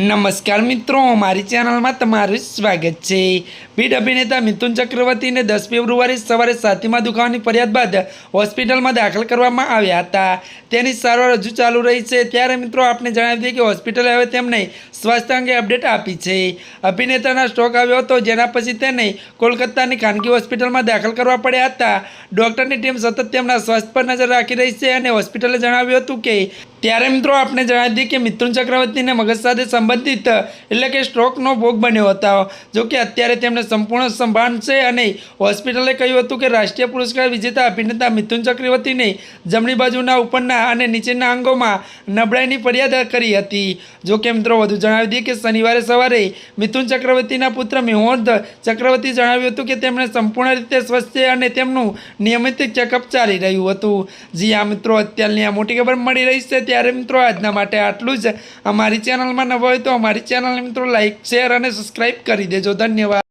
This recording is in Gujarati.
નમસ્કાર મિત્રો, મારી ચેનલમાં તમારું સ્વાગત છે. પીઢ અભિનેતા મિથુન ચક્રવર્તીને દસ ફેબ્રુઆરી સવારે સાતીમાં દુખાવાની ફરિયાદ બાદ હોસ્પિટલમાં દાખલ કરવામાં આવ્યા હતા. તેની સારવાર હજુ ચાલુ રહી છે. ત્યારે મિત્રો, આપને જણાવી દઈએ કે હોસ્પિટલે હવે તેમને સ્વાસ્થ્ય અંગે અપડેટ આપી છે. અભિનેતાના સ્ટ્રોક આવ્યો હતો, જેના પછી તેને કોલકાતાની ખાનગી હોસ્પિટલમાં દાખલ કરવા પડ્યા હતા. ડૉક્ટરની ટીમ સતત તેમના સ્વાસ્થ્ય પર નજર રાખી રહી છે અને હોસ્પિટલે જણાવ્યું હતું કે ત્યારે મિત્રો આપણે જણાવી દઈએ કે મિથુન ચક્રવર્તીને મગજ સાથે સંબંધિત, એટલે કે સ્ટ્રોકનો ભોગ બન્યો હતો. જો કે અત્યારે તેમને સંપૂર્ણ સંભાળ છે અને હોસ્પિટલે કહ્યું હતું કે રાષ્ટ્રીય પુરસ્કાર વિજેતા અભિનેતા મિથુન ચક્રવર્તીને જમણી બાજુના ઉપરના અને નીચેના અંગોમાં નબળાઈની ફરિયાદ કરી હતી. જો કે મિત્રો વધુ જણાવી દઈએ કે શનિવારે સવારે મિથુન ચક્રવર્તીના પુત્ર મેહોદ ચક્રવર્તી જણાવ્યું હતું કે તેમણે સંપૂર્ણ રીતે સ્વસ્થ અને તેમનું નિયમિત ચેકઅપ ચાલી રહ્યું હતું. જી આ મિત્રો, અત્યારની આ મોટી ખબર મળી રહી છે. ત્યારે મિત્રો આજના માટે આટલું જ. અમારી ચેનલમાં નવા હોય તો અમારી ચેનલ મિત્રો લાઈક શેર અને સબસ્ક્રાઈબ કરી દેજો. ધન્યવાદ.